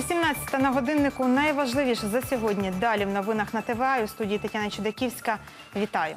18 на годиннику найважливіше за сьогодні. Далі в новинах на ТВА у студії Тетяна Чудаківська. Вітаю.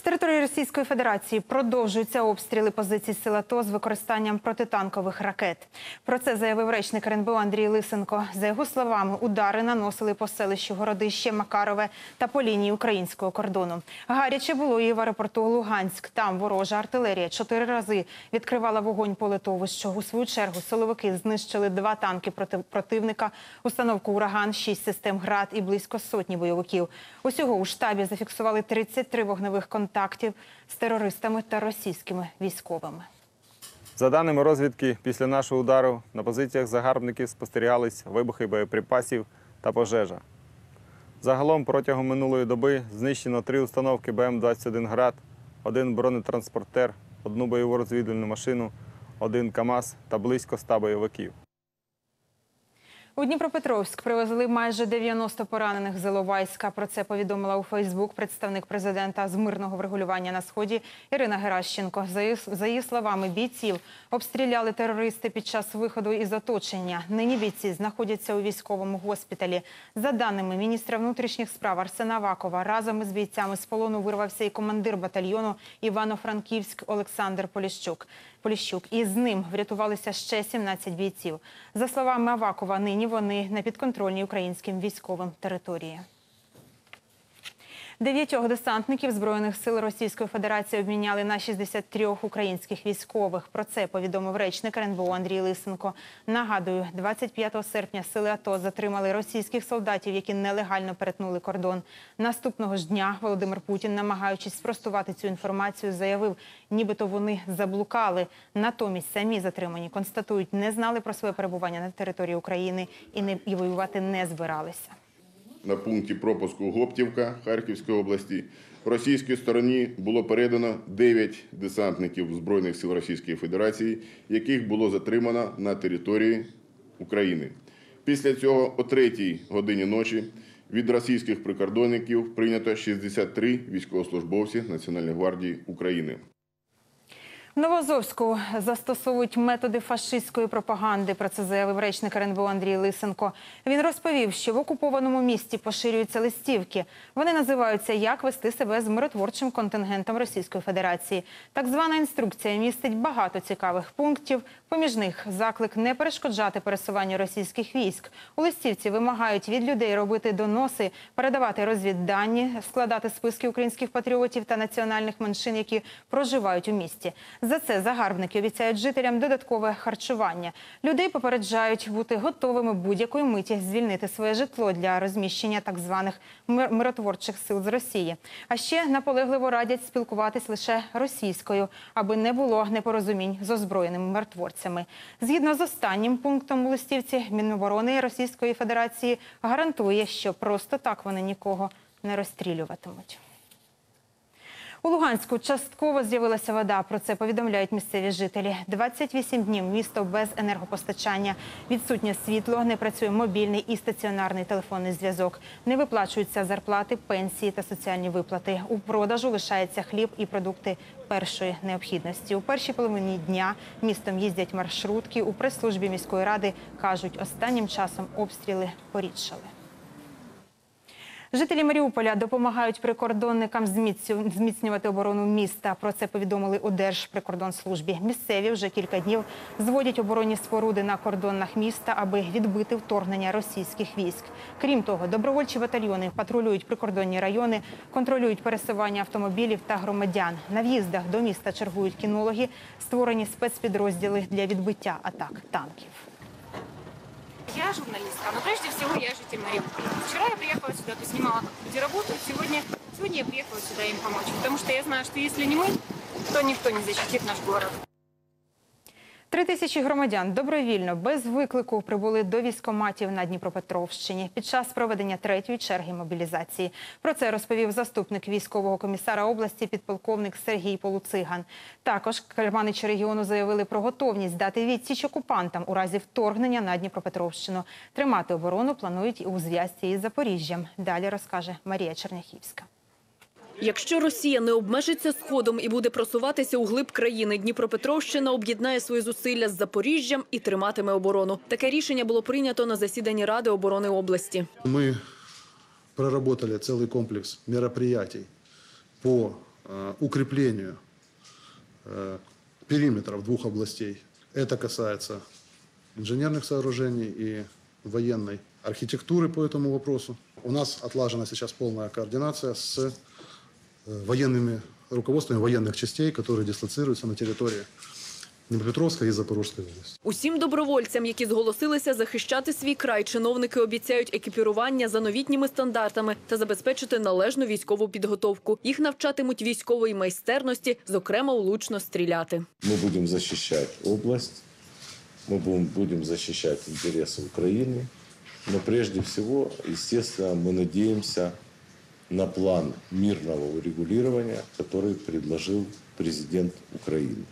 З території Російської Федерації продовжуються обстріли позицій сил АТО з використанням протитанкових ракет. Про це заявив речник РНБО Андрій Лисенко. За його словами, удари наносили по селищу Городище, Макарове та по лінії українського кордону. Гаряче було і в аеропорту Луганськ. Там ворожа артилерія чотири рази відкривала вогонь по литовищу. У свою чергу силовики знищили два танки проти противника, установку ураган, шість систем град і близько сотні бойовиків. Усього у штабі зафіксували 33 вогневих контактів з терористами та російськими військовими. За даними розвідки, після нашого удару на позиціях загарбників спостерігались вибухи боєприпасів та пожежа. Загалом протягом минулої доби знищено три установки БМ-21 «Град», один бронетранспортер, одну бойову розвідувальну машину, один КАМАЗ та близько 100 бойовиків. У Дніпропетровськ привезли майже 90 поранених з Іловайська. Про це повідомила у Фейсбук представник президента з мирного врегулювання на сході Ірина Геращенко. За її, словами, бійців обстріляли терористи під час виходу із оточення. Нині бійці знаходяться у військовому госпіталі. За даними міністра внутрішніх справ Арсена Авакова, разом із бійцями з полону вирвався і командир батальйону Івано-Франківськ Олександр Поліщук. Поліщук. І з ним врятувалися ще 17 бійців. За словами Авакова, нині вони на підконтрольній українським військовим території. Дев'ятьох десантників Збройних сил Російської Федерації обміняли на 63 українських військових. Про це повідомив речник РНБО Андрій Лисенко. Нагадую, 25 серпня сили АТО затримали російських солдатів, які нелегально перетнули кордон. Наступного ж дня Володимир Путін, намагаючись спростувати цю інформацію, заявив, нібито вони заблукали. Натомість самі затримані констатують, не знали про своє перебування на території України і не і воювати не збиралися на пункті пропуску Гоптівка Харківської області російській стороні було передано 9 десантників Збройних сил Російської Федерації, яких було затримано на території України. Після цього о 3 годині ночі від російських прикордонників прийнято 63 військовослужбовці Національної гвардії України. Новозовську застосовують методи фашистської пропаганди. Про це заявив речник РНБО Андрій Лисенко. Він розповів, що в окупованому місті поширюються листівки. Вони називаються Як вести себе з миротворчим контингентом Російської Федерації. Так звана інструкція містить багато цікавих пунктів. Поміж них заклик не перешкоджати пересуванню російських військ. У листівці вимагають від людей робити доноси, передавати розвіддані, складати списки українських патріотів та національних меншин, які проживають у місті. За це загарбники обіцяють жителям додаткове харчування. Людей попереджають бути готовими будь-якої миті звільнити своє житло для розміщення так званих миротворчих сил з Росії. А ще наполегливо радять спілкуватись лише російською, аби не було непорозумінь з озброєними миротворцями. Згідно з останнім пунктом у листівці, Міноборони Російської Федерації гарантує, що просто так вони нікого не розстрілюватимуть. У Луганську частково з'явилася вода. Про це повідомляють місцеві жителі. 28 днів місто без енергопостачання, відсутнє світло, не працює мобільний і стаціонарний телефонний зв'язок. Не виплачуються зарплати, пенсії та соціальні виплати. У продажу лишається хліб і продукти першої необхідності. У першій половині дня містом їздять маршрутки. У прес-службі міської ради кажуть, останнім часом обстріли порідшали. Жителі Маріуполя допомагають прикордонникам зміцнювати оборону міста. Про це повідомили у Держприкордонслужбі. Місцеві вже кілька днів зводять оборонні споруди на кордонах міста, аби відбити вторгнення російських військ. Крім того, добровольчі батальйони патрулюють прикордонні райони, контролюють пересування автомобілів та громадян. На в'їздах до міста чергують кінологи, створені спецпідрозділи для відбиття атак танків. Я журналистка, но прежде всего я житель Мариуполя. Вчера я приехала сюда, поснимала, как люди работают. Сегодня, сегодня я приехала сюда им помочь, потому что я знаю, что если не мы, то никто не защитит наш город. Три тисячі громадян добровільно без виклику прибули до військоматів на Дніпропетровщині під час проведення третьої черги мобілізації. Про це розповів заступник військового комісара області, підполковник Сергій Полуциган. Також керманичі регіону заявили про готовність дати відсіч окупантам у разі вторгнення на Дніпропетровщину. Тримати оборону планують і у зв'язці із Запоріжжям. Далі розкаже Марія Черняхівська. Якщо Росія не обмежиться сходом і буде просуватися у глиб країни, Дніпропетровщина об'єднає свої зусилля з Запоріжжям і триматиме оборону. Таке рішення було прийнято на засіданні Ради оборони області. Мы проработали целый комплекс мероприятий по э, укреплению э, периметров двух областей. Это касается инженерных сооружений и военной архитектуры по этому вопросу. У нас отлажена сейчас полная координация с э, военными руководствами военных частей, которые дислоцируются на территории Днепропетровской и Запорожской области. Усім добровольцям, які зголосилися захищати свій край, чиновники обіцяють екіпірування за новітніми стандартами та забезпечити належну військову підготовку. Їх навчатимуть військової майстерності, зокрема влучно стріляти. Мы будем защищать область, мы будем, будем защищать интересы Украины, но прежде всего, естественно, мы надеемся на план мирного урегулирования, который предложил президент Украины.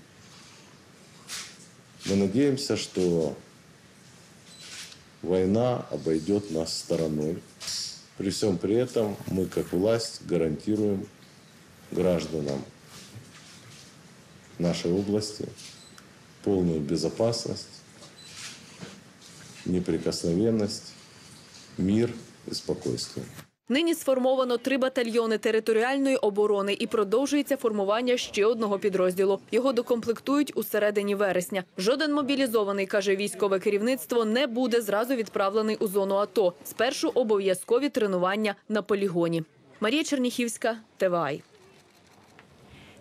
Мы надеемся, что война обойдет нас стороной. При всем при этом мы, как власть, гарантируем гражданам нашей области полную безопасность, неприкосновенность, мир и спокойствие. Нині сформовано три батальйони територіальної оборони і продовжується формування ще одного підрозділу. Його докомплектують у середині вересня. Жоден мобілізований, каже військове керівництво, не буде зразу відправлений у зону АТО. Спершу обов'язкові тренування на полігоні. Марія Черніхівська, ТВАЙ.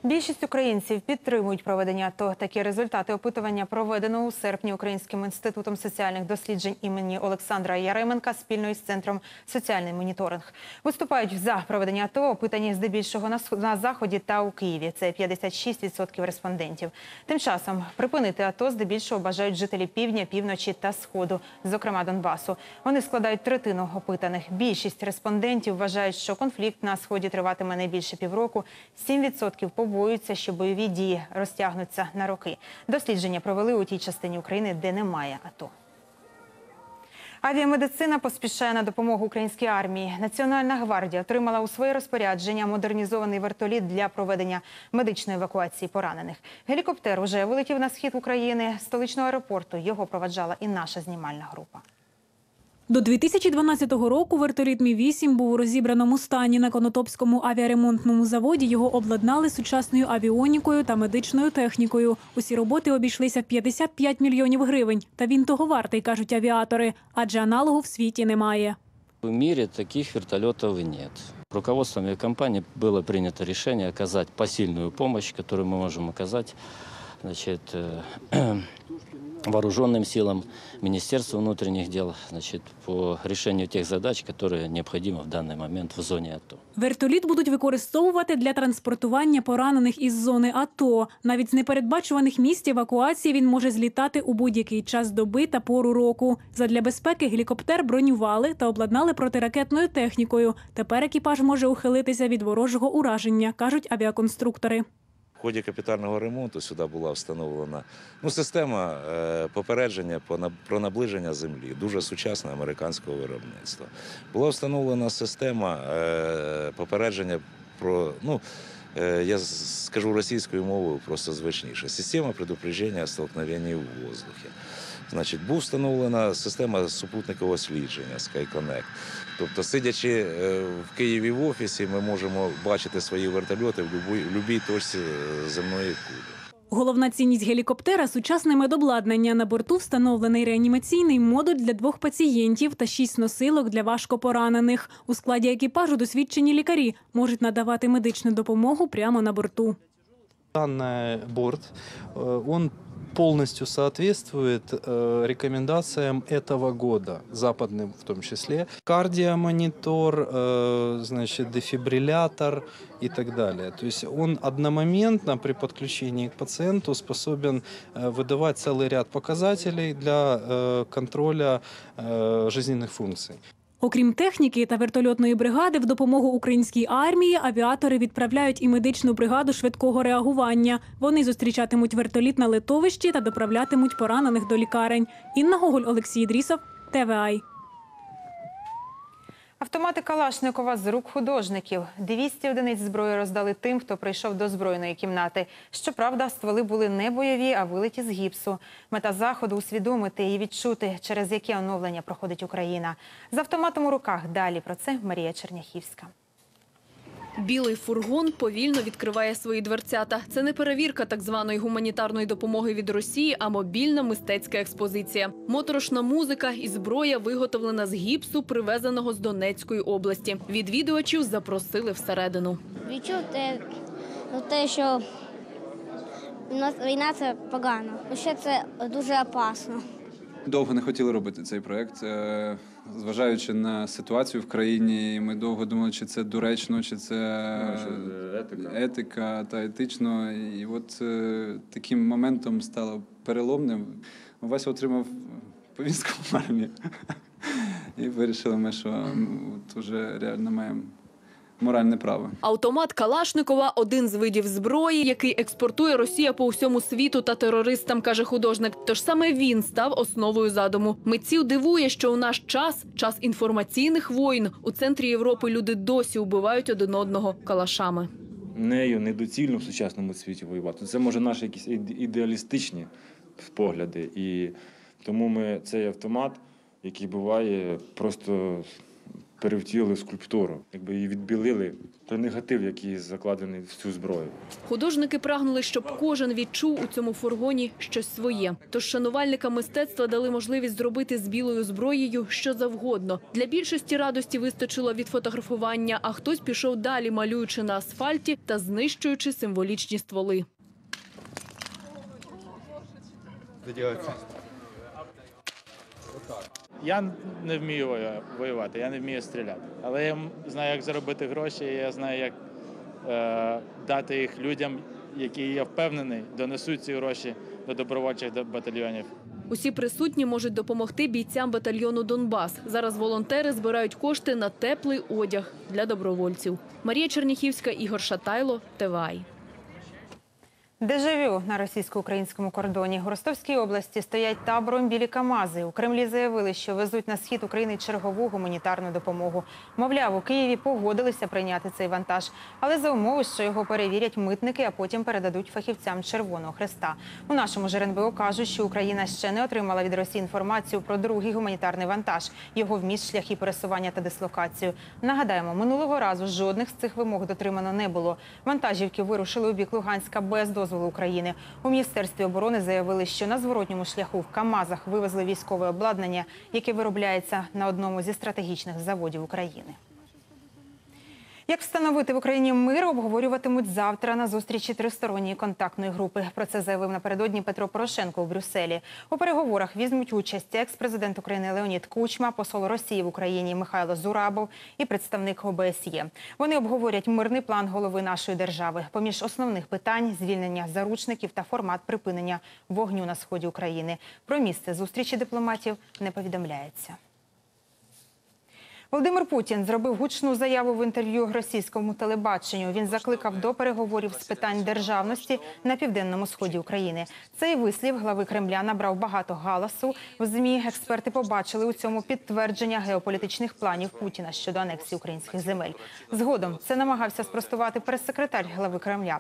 Більшість українців підтримують проведення АТО. Такі результати опитування проведено у серпні Українським інститутом соціальних досліджень імені Олександра Яременка спільно із центром соціальний моніторинг. Виступають за проведення АТО опитані здебільшого на заході та у Києві. Це 56% респондентів. Тим часом припинити АТО здебільшого бажають жителі півдня, півночі та сходу, зокрема Донбасу. Вони складають третину опитаних. Більшість респондентів вважають, що конфлікт на сході триватиме не більше півроку. 7% побоюються, що бойові дії розтягнуться на роки. Дослідження провели у тій частині України, де немає АТО. Авіамедицина поспішає на допомогу українській армії. Національна гвардія отримала у своє розпорядження модернізований вертоліт для проведення медичної евакуації поранених. Гелікоптер уже вилетів на схід України столичного аеропорту. Його проваджала і наша знімальна група. До 2012 року вертоліт Мі-8 був у розібраному стані на Конотопському авіаремонтному заводі. Його обладнали сучасною авіонікою та медичною технікою. Усі роботи обійшлися в 55 мільйонів гривень. Та він того вартий, кажуть авіатори, адже аналогу в світі немає. В мире таких вертолетов нет. Руководством авиакомпании было принято решение оказать посильную помощь, которую мы можем оказать значит, э, вооруженным силам, Министерству внутренних дел значит, по решению тех задач, которые необходимы в данный момент в зоне АТО. Вертоліт будуть використовувати для транспортування поранених із зони АТО. Навіть з непередбачуваних місць евакуації він може злітати у будь-який час доби та пору року. Задля безпеки гелікоптер бронювали та обладнали протиракетною технікою. Тепер екіпаж може ухилитися від ворожого ураження, кажуть авіаконструктори. В ході капітального ремонту сюди була встановлена ну, система е, попередження про наближення землі, дуже сучасне американського виробництва. Була встановлена система е, попередження про, ну, е, я скажу російською мовою просто звичніше. Система предупреждення столкновень у воздухі. Значить, був встановлена система супутникового слідження SkyConnect. Тобто, сидячи е, в Києві в офісі, ми можемо бачити свої вертольоти в будь-якій точці е, земної кулі. Головна цінність гелікоптера сучасне медобладнання. На борту встановлений реанімаційний модуль для двох пацієнтів та шість носилок для важкопоранених. У складі екіпажу досвідчені лікарі можуть надавати медичну допомогу прямо на борту. Данный борт, э, он полностью соответствует э, рекомендациям этого года, западным в том числе. Кардиомонитор, э, значит, дефибриллятор и так далее. То есть он одномоментно при подключении к пациенту способен э, выдавать целый ряд показателей для э, контроля э, жизненных функций. Окрім техніки та вертольотної бригади, в допомогу українській армії авіатори відправляють і медичну бригаду швидкого реагування. Вони зустрічатимуть вертоліт на литовищі та доправлятимуть поранених до лікарень. Інна Гоголь, Олексій Дрісов, ТВАЙ. Автомати Калашникова з рук художників. 200 одиниць зброї роздали тим, хто прийшов до збройної кімнати. Щоправда, стволи були не бойові, а вилиті з гіпсу. Мета заходу усвідомити і відчути, через яке оновлення проходить Україна. З автоматом у руках далі про це Марія Черняхівська. Білий фургон повільно відкриває свої дверцята. Це не перевірка так званої гуманітарної допомоги від Росії, а мобільна мистецька експозиція. Моторошна музика і зброя виготовлена з гіпсу, привезеного з Донецької області. Відвідувачів запросили всередину. Відчув те, ну, те, що нас війна це погано. Ще це дуже опасно. Довго не хотіли робити цей проект, е, зважаючи на ситуацію в країні. Ми довго думали, чи це доречно, чи це етика та етично. І от е, таким моментом стало переломним. Вася отримав повістку в армію. І вирішили ми, що от уже реально маємо моральне право. Автомат Калашникова один з видів зброї, який експортує Росія по усьому світу та терористам, каже художник. Тож саме він став основою задуму. Митців дивує, що у наш час, час інформаційних воїн, у центрі Європи люди досі убивають один одного калашами. нею недоцільно в сучасному світі воювати. Це може наші якісь ідеалістичні погляди. І тому ми цей автомат, який буває, просто перевтілили скульптуру, якби її відбілили той негатив, який закладений в цю зброю. Художники прагнули, щоб кожен відчув у цьому фургоні щось своє. Тож шанувальникам мистецтва дали можливість зробити з білою зброєю що завгодно. Для більшості радості вистачило від фотографування, а хтось пішов далі, малюючи на асфальті та знищуючи символічні стволи. Я не вмію воювати, я не вмію стріляти. Але я знаю, як заробити гроші, я знаю, як е, дати їх людям, які я впевнений, донесуть ці гроші до добровольчих до- батальйонів. Усі присутні можуть допомогти бійцям батальйону Донбас. Зараз волонтери збирають кошти на теплий одяг для добровольців. Марія Черніхівська, Ігор Шатайло, ТВАЙ. Дежавю на російсько-українському кордоні. У Ростовській області стоять табором білі Камази. У Кремлі заявили, що везуть на схід України чергову гуманітарну допомогу. Мовляв, у Києві погодилися прийняти цей вантаж, але за умови, що його перевірять митники, а потім передадуть фахівцям Червоного Хреста. У нашому ж РНБО кажуть, що Україна ще не отримала від Росії інформацію про другий гуманітарний вантаж, його вміст, шляхи пересування та дислокацію. Нагадаємо, минулого разу жодних з цих вимог дотримано не було. Вантажівки вирушили у бік Луганська без дозволу України. У міністерстві оборони заявили, що на зворотньому шляху в Камазах вивезли військове обладнання, яке виробляється на одному зі стратегічних заводів України. Як встановити в Україні мир, обговорюватимуть завтра на зустрічі тристоронньої контактної групи. Про це заявив напередодні Петро Порошенко у Брюсселі. У переговорах візьмуть участь екс-президент України Леонід Кучма, посол Росії в Україні Михайло Зурабов і представник ОБСЄ. Вони обговорять мирний план голови нашої держави. Поміж основних питань звільнення заручників та формат припинення вогню на сході України. Про місце зустрічі дипломатів не повідомляється. Володимир Путін зробив гучну заяву в інтерв'ю російському телебаченню. Він закликав до переговорів з питань державності на південному сході України. Цей вислів глави Кремля набрав багато галасу. В змі експерти побачили у цьому підтвердження геополітичних планів Путіна щодо анексії українських земель. Згодом це намагався спростувати прес-секретар глави Кремля.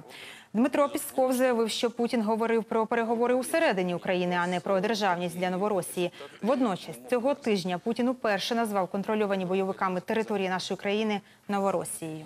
Дмитро Пісков заявив, що Путін говорив про переговори усередині України, а не про державність для Новоросії. Водночас цього тижня Путін уперше назвав контрольовані бойовиками території нашої країни Новоросією.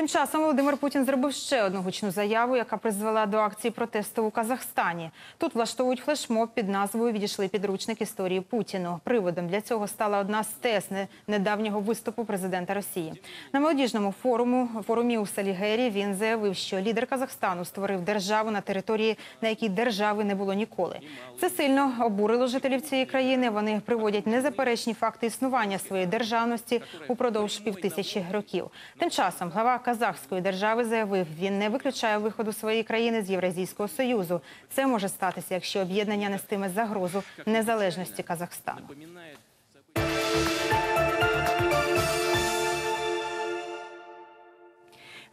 Тим часом Володимир Путін зробив ще одну гучну заяву, яка призвела до акції протесту у Казахстані. Тут влаштовують флешмоб під назвою Відійшли підручник історії Путіну. Приводом для цього стала одна з тез недавнього виступу президента Росії. На молодіжному форуму форумі у Салігері він заявив, що лідер Казахстану створив державу на території, на якій держави не було ніколи. Це сильно обурило жителів цієї країни. Вони приводять незаперечні факти існування своєї державності упродовж півтисячі років. Тим часом глава казахської держави заявив, він не виключає виходу своєї країни з Євразійського союзу. Це може статися, якщо об'єднання нестиме загрозу незалежності Казахстану.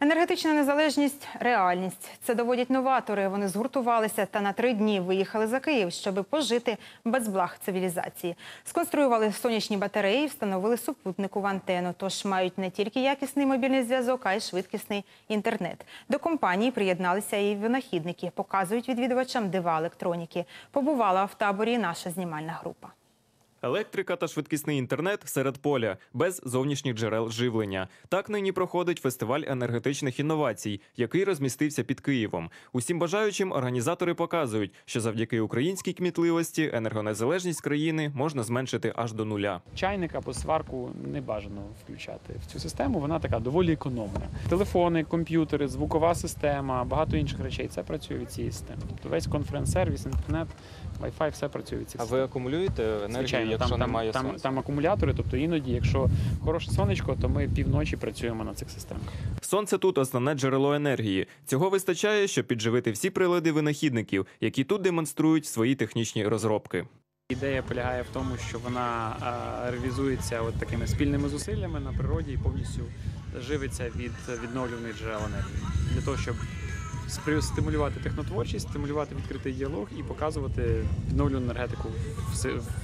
Енергетична незалежність реальність. Це доводять новатори. Вони згуртувалися та на три дні виїхали за Київ, щоб пожити без благ цивілізації. Сконструювали сонячні батареї, встановили супутникову антенну. Тож мають не тільки якісний мобільний зв'язок, а й швидкісний інтернет. До компанії приєдналися і винахідники. Показують відвідувачам дива електроніки. Побувала в таборі наша знімальна група. Електрика та швидкісний інтернет серед поля, без зовнішніх джерел живлення. Так нині проходить фестиваль енергетичних інновацій, який розмістився під Києвом. Усім бажаючим організатори показують, що завдяки українській кмітливості енергонезалежність країни можна зменшити аж до нуля. Чайник або сварку не бажано включати в цю систему. Вона така доволі економна. Телефони, комп'ютери, звукова система, багато інших речей. Це працює від цієї системи. Тобто весь конференц-сервіс, інтернет, Wi-Fi, все працює від цієї А ви акумулюєте енергію, Звичайно, якщо там, немає там, сонця? там, там акумулятори, тобто іноді, якщо хороше сонечко, то ми півночі працюємо на цих системах. Сонце тут основне джерело енергії. Цього вистачає, щоб підживити всі прилади винахідників, які тут демонструють свої технічні розробки. Ідея полягає в тому, що вона реалізується от такими спільними зусиллями на природі і повністю живиться від відновлюваних джерел енергії для того, щоб стимулювати технотворчість, стимулювати відкритий діалог і показувати відновлювану енергетику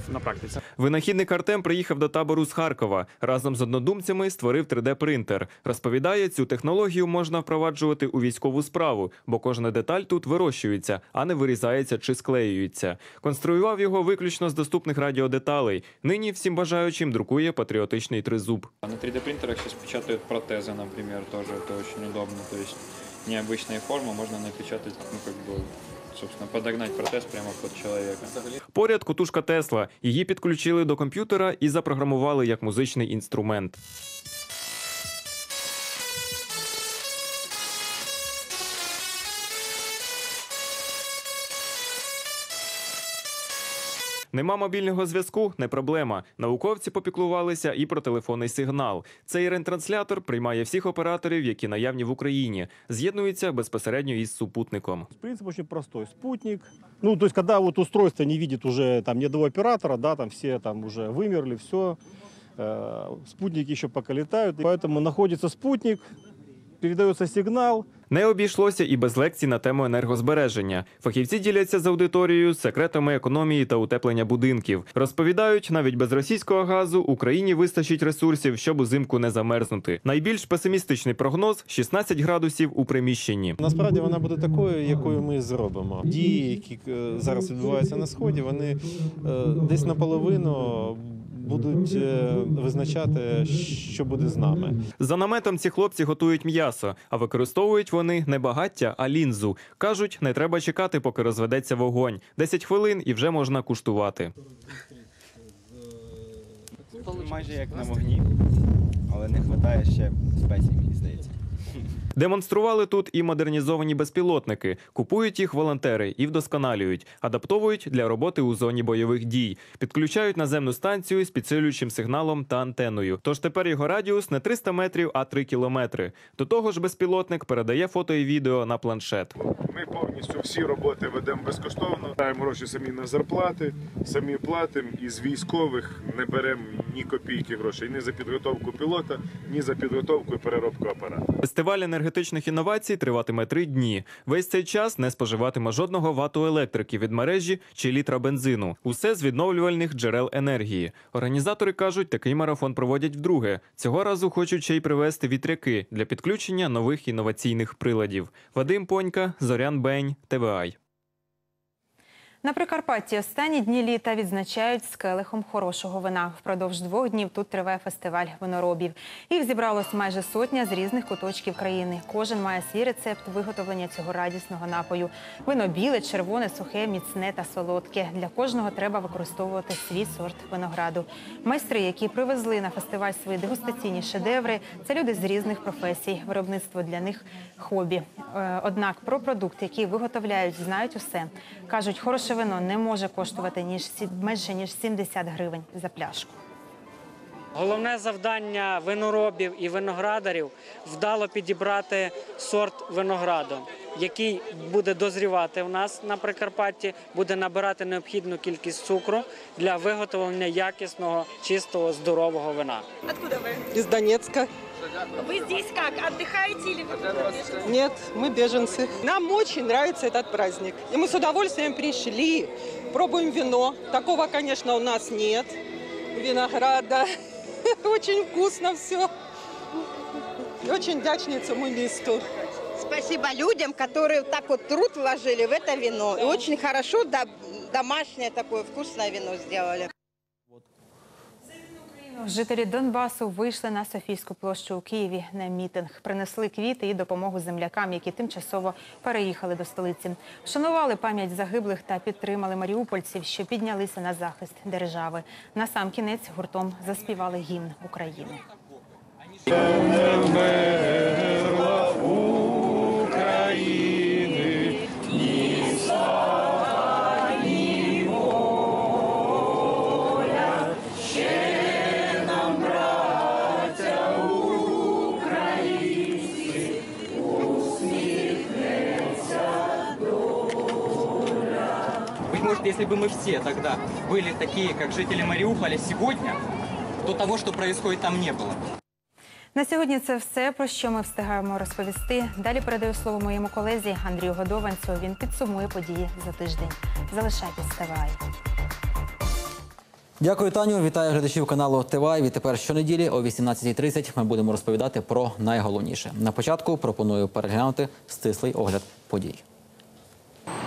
на практиці. Винахідник Артем приїхав до табору з Харкова. Разом з однодумцями створив 3D-принтер. Розповідає, цю технологію можна впроваджувати у військову справу, бо кожна деталь тут вирощується, а не вирізається чи склеюється. Конструював його виключно з доступних радіодеталей. Нині всім бажаючим друкує патріотичний тризуб. На 3D-принтерах сейчас печатают протезы, например, тоже это очень удобно То есть необычные формы можно напечатать, ну, как бы, собственно, подогнать протез прямо под человека. Поряд котушка Тесла. Її підключили до комп'ютера і запрограмували як музичний інструмент. Нема мобільного зв'язку не проблема. Науковці попіклувалися і про телефонний сигнал. Цей рентранслятор приймає всіх операторів, які наявні в Україні. З'єднується безпосередньо із супутником. Принцип очень простой. Спутник. Ну, то есть, когда устройство не видит уже там ни одного оператора, да, там все там уже вымерли, все. спутники еще пока летают. Поэтому находится спутник, передается сигнал, Не обійшлося і без лекцій на тему енергозбереження. Фахівці діляться з аудиторією секретами економії та утеплення будинків. Розповідають, навіть без російського газу Україні вистачить ресурсів, щоб узимку не замерзнути. Найбільш песимістичний прогноз 16 градусів у приміщенні. Насправді вона буде такою, якою ми зробимо. Дії, які е, зараз відбуваються на сході, вони е, десь наполовину будуть е, визначати, що буде з нами. За наметом ці хлопці готують м'ясо, а використовують вони не багаття, а лінзу. кажуть, не треба чекати, поки розведеться вогонь. 10 хвилин і вже можна куштувати. Майже як на вогні, але не вистачає ще спецій, мені здається. Демонстрували тут і модернізовані безпілотники, купують їх волонтери і вдосконалюють, адаптовують для роботи у зоні бойових дій, підключають наземну станцію з підсилюючим сигналом та антеною. Тож тепер його радіус не 300 метрів, а 3 кілометри. До того ж, безпілотник передає фото і відео на планшет. Ми повністю всі роботи ведемо безкоштовно. Даємо гроші самі на зарплати, самі платимо. Із військових не беремо ні копійки грошей ні за підготовку пілота, ні за підготовку і переробку апарату. Фестиваль енергетичних інновацій триватиме три дні. Весь цей час не споживатиме жодного вату електрики від мережі чи літра бензину. Усе з відновлювальних джерел енергії. Організатори кажуть, такий марафон проводять вдруге. Цього разу хочуть ще й привезти вітряки для підключення нових інноваційних приладів. Вадим Понька, Зорян Бень, ТВАЙ. На Прикарпатті останні дні літа відзначають з хорошого вина. Впродовж двох днів тут триває фестиваль виноробів. Їх зібралось майже сотня з різних куточків країни. Кожен має свій рецепт виготовлення цього радісного напою. Вино біле, червоне, сухе, міцне та солодке. Для кожного треба використовувати свій сорт винограду. Майстри, які привезли на фестиваль свої дегустаційні шедеври, це люди з різних професій. Виробництво для них хобі. Е, Однак про продукт, який виготовляють, знають усе. кажуть, хороше вино не може коштувати ніж сі- менше ніж 70 гривень за пляшку. Головне завдання виноробів і виноградарів вдало підібрати сорт винограду, який буде дозрівати в нас на Прикарпатті, буде набирати необхідну кількість цукру для виготовлення якісного, чистого, здорового вина. Откуда вы? Из Донецка. Вы здесь как, отдыхаете или вы Нет, мы беженцы. Нам очень нравится этот праздник. И мы с удовольствием пришли, пробуем вино. Такого, конечно, у нас нет. Винограда. Очень вкусно все. Очень вдячні цьому місту. Спасибо людям, которые так вот труд вложили в это вино. И очень хорошо да- домашнее такое вкусное вино сделали. Жителі Донбасу вийшли на Софійську площу у Києві на мітинг. Принесли квіти і допомогу землякам, які тимчасово переїхали до столиці. Вшанували пам'ять загиблих та підтримали маріупольців, що піднялися на захист держави. На сам кінець гуртом заспівали гімн України. если бы мы все тогда были такие, как жители Мариуполя сегодня, то того, что происходит там, не было. На сьогодні це все, про що ми встигаємо розповісти. Далі передаю слово моєму колезі Андрію Годованцю. Він підсумує події за тиждень. Залишайтесь з ТВА. Дякую, Таню. Вітаю глядачів каналу ТВА. Відтепер щонеділі о 18.30 ми будемо розповідати про найголовніше. На початку пропоную переглянути стислий огляд подій.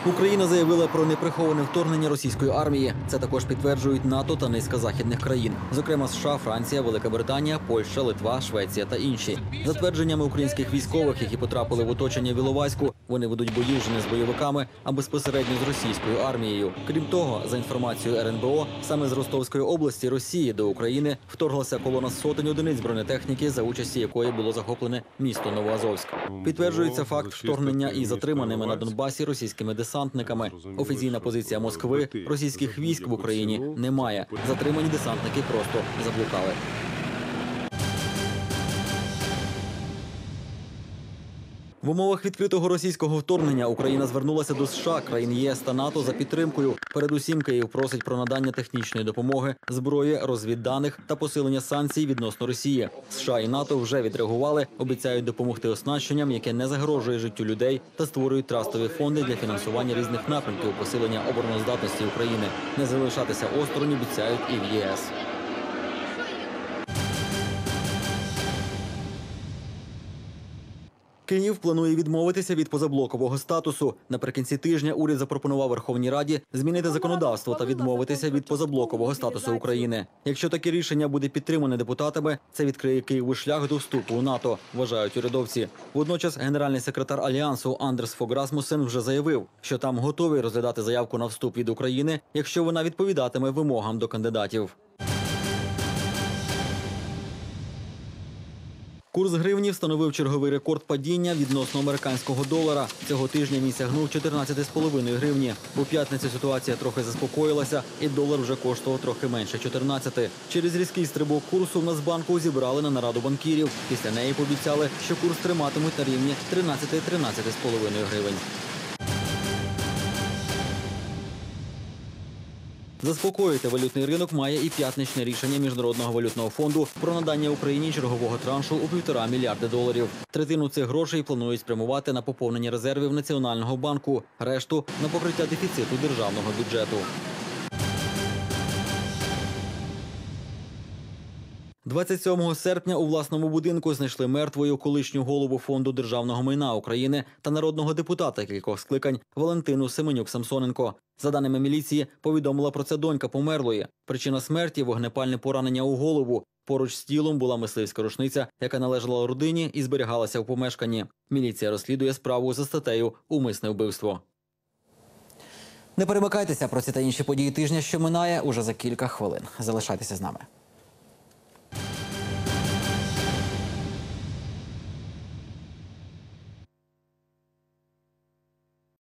Україна заявила про неприховане вторгнення російської армії. Це також підтверджують НАТО та низка західних країн, зокрема США, Франція, Велика Британія, Польща, Литва, Швеція та інші. За твердженнями українських військових, які потрапили в оточення в Іловайську, вони ведуть бої вже не з бойовиками, а безпосередньо з російською армією. Крім того, за інформацією РНБО, саме з Ростовської області Росії до України вторглася колона сотень одиниць бронетехніки, за участі якої було захоплене місто Новоазовськ. Підтверджується факт вторгнення і затриманими на Донбасі російськими десантниками. Офіційна позиція Москви російських військ в Україні немає. Затримані десантники просто заблукали. В умовах відкритого російського вторгнення Україна звернулася до США, країн ЄС та НАТО за підтримкою. Передусім, Київ просить про надання технічної допомоги, зброї, розвідданих та посилення санкцій відносно Росії. США і НАТО вже відреагували, обіцяють допомогти оснащенням, яке не загрожує життю людей, та створюють трастові фонди для фінансування різних напрямків посилення обороноздатності України. Не залишатися осторонь обіцяють і в ЄС. Київ планує відмовитися від позаблокового статусу. Наприкінці тижня уряд запропонував Верховній Раді змінити законодавство та відмовитися від позаблокового статусу України. Якщо таке рішення буде підтримане депутатами, це відкриє Києву шлях до вступу у НАТО, вважають урядовці. Водночас генеральний секретар альянсу Андерс Фог Расмуссен вже заявив, що там готові розглядати заявку на вступ від України, якщо вона відповідатиме вимогам до кандидатів. Курс гривні встановив черговий рекорд падіння відносно американського долара. Цього тижня він сягнув 14,5 гривні. У п'ятницю ситуація трохи заспокоїлася, і долар вже коштував трохи менше 14. Через різкий стрибок курсу в Нацбанку зібрали на нараду банкірів. Після неї пообіцяли, що курс триматимуть на рівні 13-13,5 гривень. Заспокоїти валютний ринок має і п'ятничне рішення міжнародного валютного фонду про надання Україні чергового траншу у півтора мільярди доларів. Третину цих грошей планують спрямувати на поповнення резервів Національного банку, решту на покриття дефіциту державного бюджету. 27 серпня у власному будинку знайшли мертвою колишню голову фонду державного майна України та народного депутата кількох скликань Валентину Семенюк Самсоненко. За даними міліції, повідомила про це донька померлої. Причина смерті вогнепальне поранення у голову. Поруч з тілом була мисливська рушниця, яка належала родині і зберігалася в помешканні. Міліція розслідує справу за статтею Умисне вбивство. Не перемикайтеся про ці та інші події тижня, що минає уже за кілька хвилин. Залишайтеся з нами.